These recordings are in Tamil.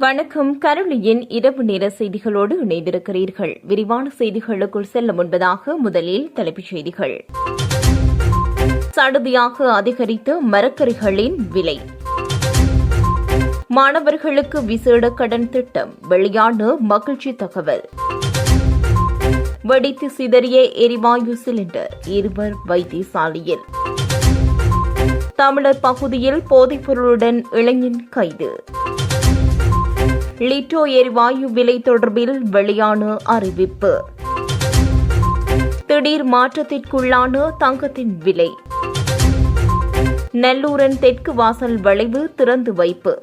வணக்கம். கருளியின் இரவு நேர செய்திகளோடு இணைந்திருக்கிறீர்கள். விரிவான செய்திகளுக்குள் செல்ல முன்பதாக முதலில் தலைப்புச் செய்திகள். சடுதியாக அதிகரித்த மரக்கறிகளின் விலை. மாணவர்களுக்கு விசேட கடன் திட்டம். வெளியான மகிழ்ச்சி தகவல். வெடித்து சிதறிய எரிவாயு சிலிண்டர். இருவர் வைத்தியசாலையில். தமிழர் பகுதியில் போதைப்பொருளுடன் இளைஞன் கைது. லிட்டோ எரிவாயு விலை தொடர்பில் வெளியான அறிவிப்பு. திடீர் மாற்றத்திற்குள்ளான தங்கத்தின் விலை. நெல்லூரன் தெற்கு வாசல் வளைவு திறந்து வைப்பு.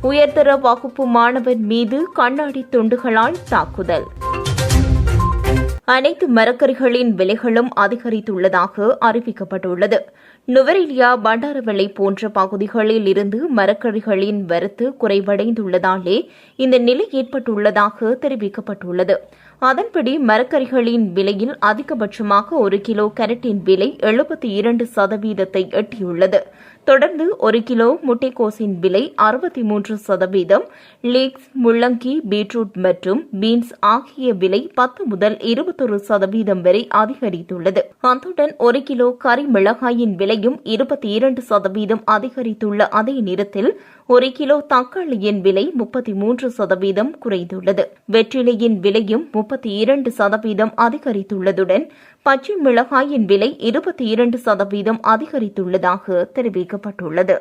உயர்தர வகுப்பு மாணவன் மீது கண்ணாடி துண்டுகளால் தாக்குதல். அனைத்து மரக்கறிகளின் விலைகளும் அதிகரித்துள்ளதாக அறிவிக்கப்பட்டுள்ளது. நுவரெலியா பண்டாரவளை போன்ற பகுதிகளில் இருந்து மரக்கறிகளின் வரத்து குறைவடைந்துள்ளதாலே இந்த நிலை ஏற்பட்டுள்ளதாக தெரிவிக்கப்பட்டுள்ளது. அதன்படி மரக்கறிகளின் விலையில் அதிகபட்சமாக ஒரு கிலோ கேரட்டின் விலை எழுபத்தி இரண்டு சதவீதத்தை எட்டியுள்ளது. தொடர்ந்து ஒரு கிலோ முட்டைக்கோசின் விலை அறுபத்தி மூன்று சதவீதம் லீக்ஸ் முள்ளங்கி பீட்ரூட் மற்றும் பீன்ஸ் ஆகிய விலை பத்து முதல் இருபத்தொரு சதவீதம் வரை அதிகரித்துள்ளது. அத்துடன் ஒரு கிலோ கறி மிளகாயின் விலையும் இருபத்தி இரண்டு சதவீதம் அதிகரித்துள்ள அதே நேரத்தில் ஒரு கிலோ தக்காளியின் விலை முப்பத்தி மூன்று சதவீதம் குறைந்துள்ளது. வெற்றிலையின் விலையும் முப்பத்தி இரண்டு சதவீதம் அதிகரித்துள்ளதுடன் பச்சை மிளகாயின் விலை இருபத்தி இரண்டு சதவீதம் அதிகரித்துள்ளதாக தெரிவிக்கப்பட்டுள்ளது.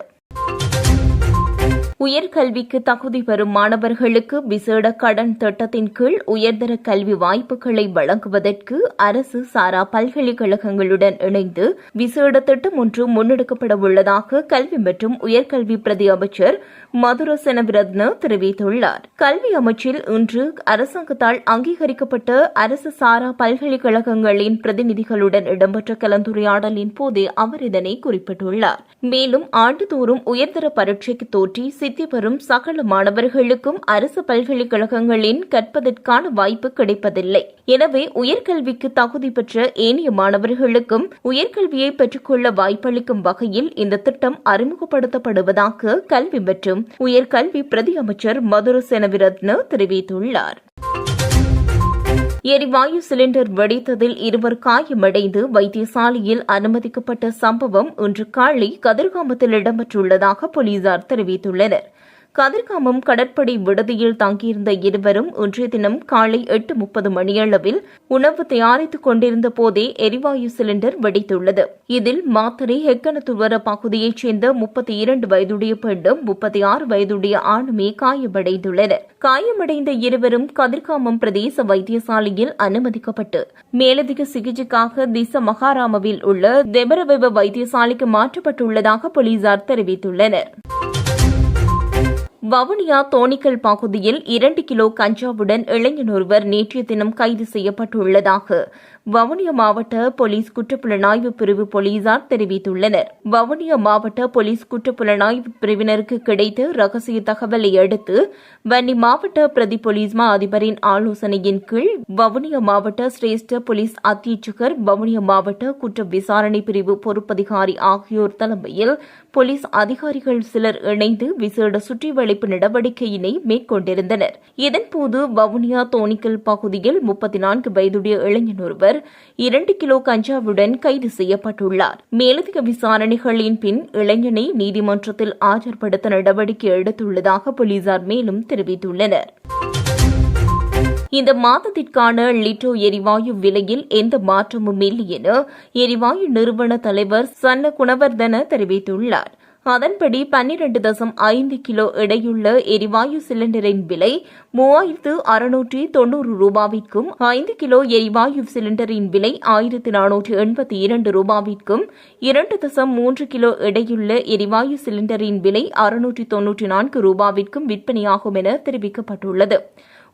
உயர்கல்விக்கு தகுதி பெறும் மாணவர்களுக்கு விசேட கடன் திட்டத்தின் கீழ் உயர்தர கல்வி வாய்ப்புகளை வழங்குவதற்கு அரசு சாரா பல்கலைக்கழகங்களுடன் இணைந்து விசேட திட்டம் ஒன்று முன்னெடுக்கப்பட உள்ளதாக கல்வி மற்றும் உயர்கல்வி பிரதி அமைச்சர் மதுர செனவிரத்ன தெரிவித்துள்ளார். கல்வி அமைச்சில் இன்று அரசாங்கத்தால் அங்கீகரிக்கப்பட்ட அரசு சாரா பல்கலைக்கழகங்களின் பிரதிநிதிகளுடன் இடம்பெற்ற கலந்துரையாடலின் போதே அவர் இதனை குறிப்பிட்டுள்ளார். மேலும் ஆண்டுதோறும் உயர்தர பரீட்சைக்கு தோற்றி சித்தி பெறும் சகல மாணவர்களுக்கும் அரசு பல்கலைக்கழகங்களின் கற்பதற்கான வாய்ப்பு கிடைப்பதில்லை. எனவே உயர்கல்விக்கு தகுதி பெற்ற ஏனைய மாணவர்களுக்கும் உயர்கல்வியை பெற்றுக்கொள்ள வாய்ப்பளிக்கும் வகையில் இந்த திட்டம் அறிமுகப்படுத்தப்படுவதாக கல்வி மற்றும் உயர்கல்வி பிரதி அமைச்சர் மதுர செனவிரத்ன தெரிவித்துள்ளார். எரிவாயு சிலிண்டர் வெடித்ததில் இருவர் காயமடைந்து வைத்தியசாலையில் அனுமதிக்கப்பட்ட சம்பவம் இன்று காலை கதிர்காமத்தில் இடம்பெற்றுள்ளதாக போலீசார் தெரிவித்துள்ளனர். கதிர்காமம் கடற்படை விடுதியில் தங்கியிருந்த இருவரும் இன்றைய தினம் காலை எட்டு முப்பது மணியளவில் உணவு தயாரித்துக் கொண்டிருந்த போதே எரிவாயு சிலிண்டர் வெடித்துள்ளது. இதில் மாத்தரை ஹெக்கனத்துவர பகுதியைச் சேர்ந்த முப்பத்தி இரண்டு வயதுடைய பெண்ணும் முப்பத்தி ஆறு வயதுடைய ஆணுமே காயமடைந்துள்ளனர். காயமடைந்த இருவரும் கதிர்காமம் பிரதேச வைத்தியசாலையில் அனுமதிக்கப்பட்டு மேலதிக சிகிச்சைக்காக திச மகாராமவில் உள்ள தெபரவெவ வைத்தியசாலைக்கு மாற்றப்பட்டுள்ளதாக போலீசார் தெரிவித்துள்ளனர். வவுனியா தோணிக்கல் பகுதியில் இரண்டு கிலோ கஞ்சாவுடன் இளைஞன் ஒருவர் நேற்றைய தினம் கைது செய்யப்பட்டுள்ளதாக வவுனியா மாவட்ட போலீஸ் குற்றப்புலனாய்வு பிரிவு போலீசார் தெரிவித்துள்ளனர். வவுனியா மாவட்ட போலீஸ் குற்றப்புலனாய்வு பிரிவினருக்கு கிடைத்த ரகசிய தகவலை அடுத்து வன்னி மாவட்ட பிரதி போலீஸ் மா அதிபரின் ஆலோசனையின் கீழ் வவுனியா மாவட்ட சிரேஷ்ட போலீஸ் அத்தீட்சகர் வவுனியா மாவட்ட குற்ற விசாரணை பிரிவு பொறுப்பதிகாரி ஆகியோர் தலைமையில் போலீஸ் அதிகாரிகள் சிலர் இணைந்து விசேட சுற்றிவளைப்பு நடவடிக்கையினை மேற்கொண்டிருந்தனர். இதன்போது வவுனியா தோணிக்கல் பகுதியில் முப்பத்தி நான்கு வயதுடைய இளைஞன் ஒருவர் இரண்டு கிலோ கஞ்சாவுடன் கைது செய்யப்பட்டுள்ளார். மேலதிக விசாரணைகளின் பின் இளைஞனை நீதிமன்றத்தில் ஆஜர்படுத்த நடவடிக்கை எடுத்துள்ளதாக போலீசார் மேலும் தெரிவித்துள்ளனர். இந்த மாதத்திற்கான லிட்டோ எரிவாயு விலையில் எந்த மாற்றமும் இல்லை என எரிவாயு நிறுவன தலைவர் சன்ன குணவர்தன தெரிவித்துள்ளார். அதன்படி பன்னிரண்டு தசம் ஐந்து கிலோ எடையுள்ள எரிவாயு சிலிண்டரின் விலை மூவாயிரத்து அறுநூற்றி தொன்னூறு ரூபாவிற்கும் ஐந்து கிலோ எரிவாயு சிலிண்டரின் விலை ஆயிரத்து நானூற்று எண்பத்தி இரண்டு ரூபாவிற்கும் இரண்டு தசம் மூன்று கிலோ எடையுள்ள எரிவாயு சிலிண்டரின் விலை அறுநூற்றி தொன்னூற்றி நான்கு ரூபாவிற்கும் விற்பனையாகும் என தெரிவிக்கப்பட்டுள்ளது.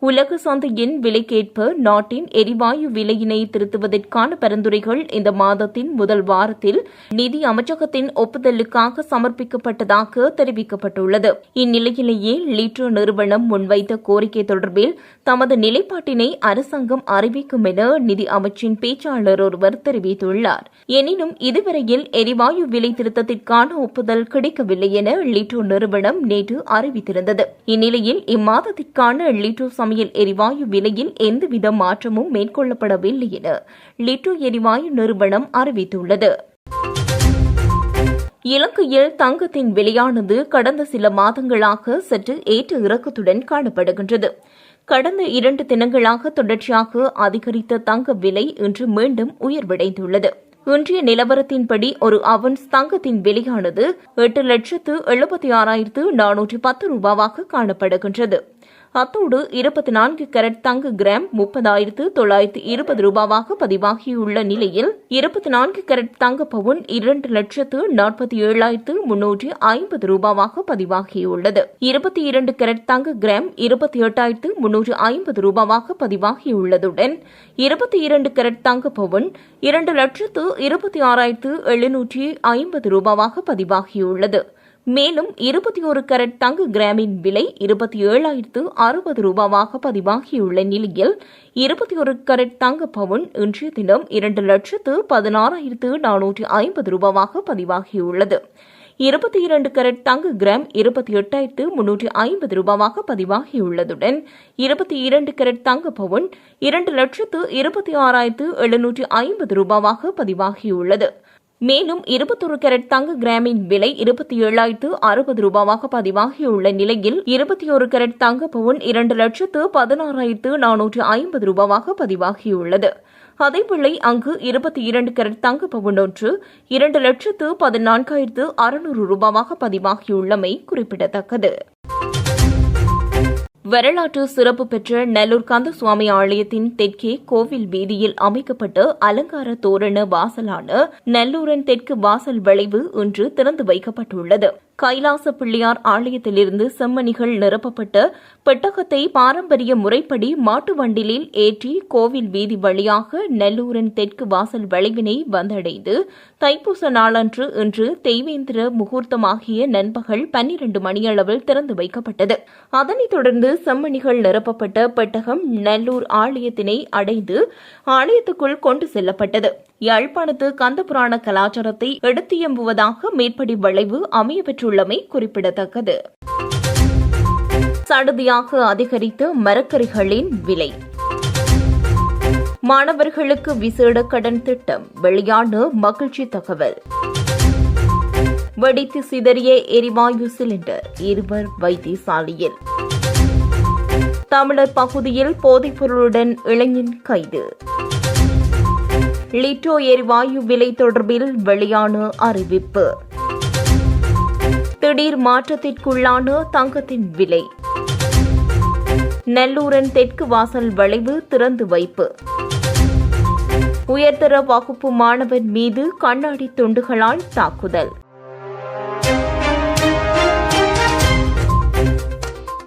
உலக சந்தையின் விலைக்கேற்ப நாட்டின் எரிவாயு விலையினை திருத்துவதற்கான பரிந்துரைகள் இந்த மாதத்தின் முதல் வாரத்தில் நிதி அமைச்சகத்தின் ஒப்புதலுக்காக சமர்ப்பிக்கப்பட்டதாக தெரிவிக்கப்பட்டுள்ளது. இந்நிலையிலேயே லீட்ரோ நிறுவனம் முன்வைத்த கோரிக்கை தொடர்பில் தமது நிலைப்பாட்டினை அரசாங்கம் அறிவிக்கும் என நிதி அமைச்சின் பேச்சாளர் ஒருவர் தெரிவித்துள்ளார். எனினும் இதுவரையில் எரிவாயு விலை திருத்தத்திற்கான ஒப்புதல் கிடைக்கவில்லை என லீட்ரோ நிறுவனம் நேற்று அறிவித்திருந்தது. இந்நிலையில் இம்மாதத்திற்கான லீட்ரோ சமையல் எரிவாயு விலையில் எந்தவித மாற்றமும் மேற்கொள்ளப்படவில்லை என லிட்டோ எரிவாயு நிறுவனம் அறிவித்துள்ளது. இலங்கையில் தங்கத்தின் விலையானது கடந்த சில மாதங்களாக சற்று ஏற்ற இறக்கத்துடன் காணப்படுகின்றது. கடந்த இரண்டு தினங்களாக தொடர்ச்சியாக அதிகரித்த தங்க விலை இன்று மீண்டும் உயர்வடைந்துள்ளது. இன்றைய நிலவரத்தின்படி ஒரு அவன்ஸ் தங்கத்தின் விலையானது எட்டு லட்சத்து எழுபத்தி ஆறாயிரத்து நானூற்றி பத்து ரூபாவாக காணப்படுகின்றது. அத்தோடு இருபத்தி நான்கு கேரட் தங்க கிராம் முப்பதாயிரத்து தொள்ளாயிரத்து இருபது ரூபாவாக பதிவாகியுள்ள நிலையில் இருபத்தி நான்கு கேரட் தங்க பவுன் இரண்டு லட்சத்து நாற்பத்தி ஏழாயிரத்து முன்னூற்றி ஐம்பது ரூபாவாக பதிவாகியுள்ளது. இருபத்தி இரண்டு கேரட் தங்க கிராம் இருபத்தி எட்டாயிரத்து முன்னூற்று ஐம்பது ரூபாவாக பதிவாகியுள்ளதுடன் இருபத்தி இரண்டு கேரட் தங்க பவுன் இரண்டு லட்சத்து இருபத்தி ஆறாயிரத்து எழுநூற்றி ஐம்பது ரூபாவாக பதிவாகியுள்ளது. மேலும் இருபத்தி ஒரு கரட் தங்க கிராமின் விலை இருபத்தி ஏழாயிரத்து அறுபது ரூபாவாக பதிவாகியுள்ள நிலையில் இருபத்தி ஒரு கரட் தங்க பவுன் இன்றைய தினம் இரண்டு லட்சத்து பதினாறாயிரத்து நானூற்றி ஐம்பது ரூபாவாக பதிவாகியுள்ளது. இருபத்தி இரண்டு கரட் தங்க கிராம் இருபத்தி எட்டாயிரத்து முன்னூற்றி ஐம்பது ரூபாவாக பதிவாகியுள்ளதுடன் இருபத்தி இரண்டு கரட் தங்க பவுன் இரண்டு லட்சத்து இருபத்தி ஆறாயிரத்து எழுநூற்றி ஐம்பது ரூபாவாக பதிவாகியுள்ளது. மேலும் இருபத்தொரு கேரட் தங்க கிராமின் விலை இருபத்தி ஏழாயிரத்து அறுபது ரூபாவாக பதிவாகியுள்ள நிலையில் இருபத்தி ஒரு கேரட் தங்க பவுன் இரண்டு லட்சத்து பதினாறாயிரத்து நானூற்று ஐம்பது ரூபாவாக பதிவாகியுள்ளது. அதேவேளை அங்கு இருபத்தி இரண்டு கேரட் தங்க பவுன் ஒன்று இரண்டு லட்சத்து பதினான்காயிரத்து அறுநூறு ரூபாவாக பதிவாகியுள்ளமை குறிப்பிடத்தக்கது. வரலாற்று சிறப்பு பெற்ற நெல்லூர் கந்தசுவாமி ஆலயத்தின் தெற்கே கோவில் வீதியில் அமைக்கப்பட்ட அலங்கார தோரண வாசலான நெல்லூரின் தெற்கு வாசல் விளைவு இன்று திறந்து வைக்கப்பட்டுள்ளது. கைலாச பிள்ளையார் ஆலயத்திலிருந்து செம்மணிகள் நிரப்பப்பட்ட பெட்டகத்தை பாரம்பரிய முறைப்படி மாட்டு வண்டிலில் ஏற்றி கோவில் வீதி வழியாக நெல்லூரின் தெற்கு வாசல் வளைவினை வந்தடைந்து தைப்பூச நாளன்று இன்று தெய்வேந்திர முகூர்த்தமாகிய நண்பகல் பன்னிரண்டு மணியளவில் திறந்து வைக்கப்பட்டது. அதனைத் தொடர்ந்து செம்மணிகள் நிரப்பப்பட்ட பெட்டகம் நெல்லூர் ஆலயத்தினை அடைந்து ஆலயத்துக்குள் கொண்டு செல்லப்பட்டது. யாழ்ப்பாணத்து கந்தபுராண கலாச்சாரத்தை எடுத்தியம்புவதாக மேற்படி வளைவு வெளியிட்டுள்ளமை குறிப்பிடத்தக்கது. சடுதியாக அதிகரித்த மரக்கறிகளின் விலை. மாணவர்களுக்கு விசேட கடன் திட்டம் வெளியான மகிழ்ச்சி தகவல். வெடித்து சிதறிய எரிவாயு சிலிண்டர் இருவர் வைத்தியசாலையில். தமிழர் பகுதியில் போதைப்பொருளுடன் இளைஞன் கைது. லிட்டோ எரிவாயு விலை தொடர்பில் வெளியான அறிவிப்பு. திடீர் மாற்றத்திற்குள்ளான தங்கத்தின் விலை. நெல்லூரன் தெற்கு வாசல் வளைவு திறந்து வைப்பு. உயர்தர வகுப்பு மாணவன் மீது கண்ணாடி துண்டுகளால் தாக்குதல்.